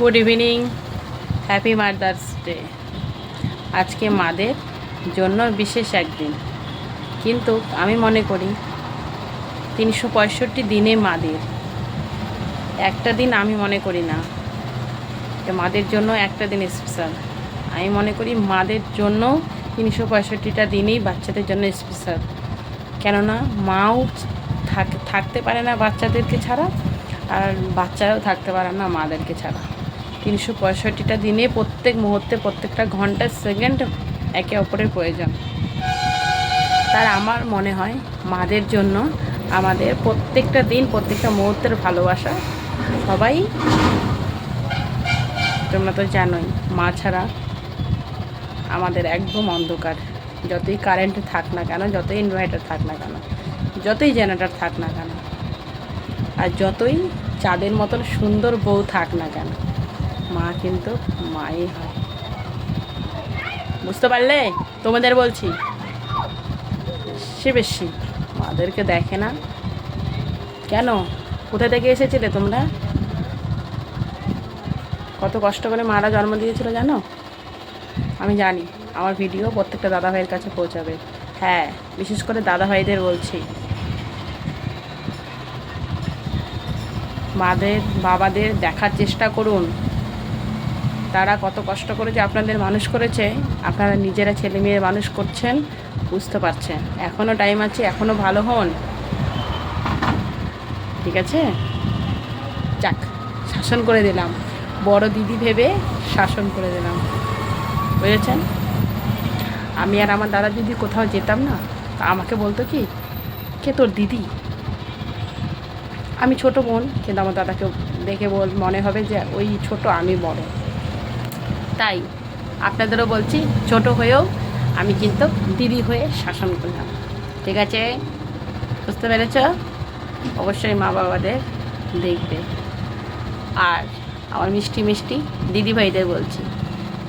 Good evening happy mother's day আজকে মাদের জন্য বিশেষ একদিন। কিন্তু আমি মনে করি, তিনশো পঁয়ষট্টি দিনে মাদের। একটা দিন আমি মনে করি না, যে মাদের জন্য একটা দিন স্পেশাল আমি মনে করি মাদের জন্য তিনশো পঁয়ষট্টিটা দিনেই বাচ্চাদের জন্য স্পেশাল কেননা, মাও থাক- থাকতে পারে না বাচ্চাদেরকে ছাড়া, আর বাচ্চারাও থাকতে পারে না মাদেরকে ছাড়া। তিনশো পঁয়ষট্টিটা দিনে প্রত্যেক মুহূর্তে, প্রত্যেকটা ঘণ্টা, সেকেন্ড একে অপরের প্রয়োজন। তার আমার মনে হয়, মাদের জন্য আমাদের প্রত্যেকটা দিন, প্রত্যেকটা মুহূর্তের ভালোবাসা সবাই তোমরা তো জানোই, মা ছাড়া আমাদের একদম অন্ধকার। যতই কারেন্ট থাক না কেন, যতই ইনভার্টার থাক না কেন, যতই জেনারেটার থাক না কেন, আর যতই চাঁদের মতন সুন্দর বউ থাক না কেন মা কিন্তু মাই হয়। বুঝতে পারলে? তোমাদের বলছি। সে বেশি। মাদেরকে দেখে না। কেন? কোথা থেকে এসেছিলে তোমরা? কত কষ্ট করে মারা জন্ম দিয়েছিল জানো? আমি জানি। আমার ভিডিও প্রত্যেকটা দাদা ভাইয়ের কাছে পৌঁছাবে। হ্যাঁ বিশেষ করে দাদা ভাইদের বলছি। মাদের, বাবাদের দেখার চেষ্টা করুন। তারা কত কষ্ট করে যে আপনাদের মানুষ করেছে, আপনারা নিজেরা ছেলে মেয়ে মানুষ করছেন, বুঝতে পারছেন। এখনও টাইম আছে এখনও ভালো হন। ঠিক আছে? যাক, শাসন করে দিলাম। বড় দিদি ভেবে শাসন করে দিলাম। বুঝেছেন? আমি আর আমার দাদা দিদি কোথাও যেতাম না, তা আমাকে বলতো কি, কে তোর দিদি? আমি ছোট বোন, কিন্তু আমার দাদাকে দেখে বল, মনে হবে যে ওই ছোট, আমি বড়। তাই আপনাদেরও বলছি, ছোট হয়েও আমি কিন্তু দিদি হয়ে শাসন করলাম। ঠিক আছে? বুঝতে পেরেছ? অবশ্যই মা বাবাদের দেখবে। আর আমার মিষ্টি মিষ্টি দিদি ভাইদের বলছি,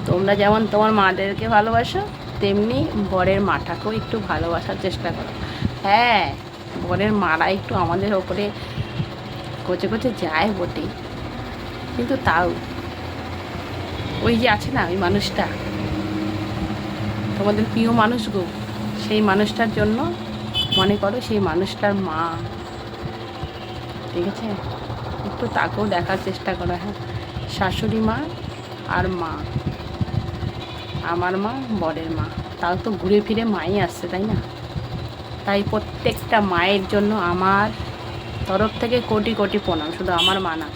তোমরা যেমন তোমার মাদেরকে ভালোবাসো, তেমনি বরের মাটাকেও একটু ভালোবাসার চেষ্টা করো। হ্যাঁ বরের মারা একটু আমাদের ওপরে কোচে কোচে যায় বটে কিন্তু তাও ওই যে আছে না, ওই মানুষটা। তোমাদের প্রিয় মানুষ গো, সেই মানুষটার জন্য মনে করো সেই মানুষটার মা। ঠিক আছে? একটু তাকেও দেখার চেষ্টা করা হ্যাঁ। শাশুড়ি মা আর মা। আমার মা, বরের মা। তাও তো ঘুরে ফিরে মাই আসছে, তাই না? তাই প্রত্যেকটা মায়ের জন্য আমার তরফ থেকে কোটি কোটি প্রণাম। শুধু আমার মা না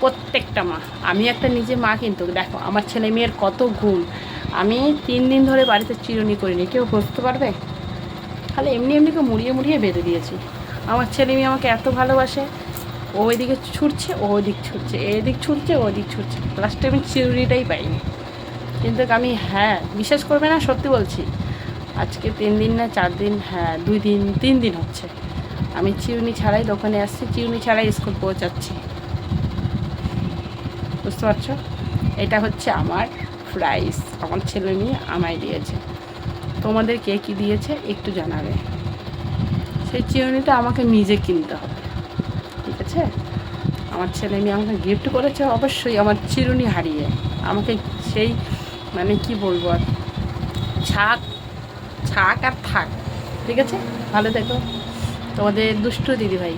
প্রত্যেকটা মা। আমি একটা নিজে মা কিন্তু, দেখো, আমার ছেলে মেয়ের কত গুণ। আমি তিন দিন ধরে বাড়িতে চিরুনি করিনি। কেউ বুঝতে পারবে? তাহলে এমনি এমনিকে মুড়িয়ে মুড়িয়ে বেঁধে দিয়েছি। আমার ছেলে মেয়ে আমাকে এত ভালোবাসে। ও ওইদিকে ছুটছে, ও ওদিক ছুটছে। এদিক ছুটছে, ও ওদিক ছুটছে। লাস্টে আমি চিরুনিটাই পাইনি। কিন্তু আমি হ্যাঁ বিশ্বাস করবে না, সত্যি বলছি। আজকে তিন দিন না চার দিন হ্যাঁ দুই দিন, তিন দিন হচ্ছে। আমি চিরুনি ছাড়াই দোকানে আসছি। চিরুনি ছাড়াই স্কুল পৌঁছাচ্ছি। বুঝতে পারছ? এটা হচ্ছে আমার প্রাইস আমার ছেলে মেয়ে আমায় দিয়েছে। তোমাদের কে কী দিয়েছে একটু জানাবে। সেই চিরুনিটা আমাকে নিজে কিনতে হবে। ঠিক আছে? আমার ছেলে মেয়ে আমাকে গিফট করেছে, অবশ্যই আমার চিরুনি হারিয়ে। আমাকে সেই মানে কি বলব আর? ছাক ছাক আর থাক। ঠিক আছে? ভালো দেখো তোমাদের দুষ্টু দিদিভাই।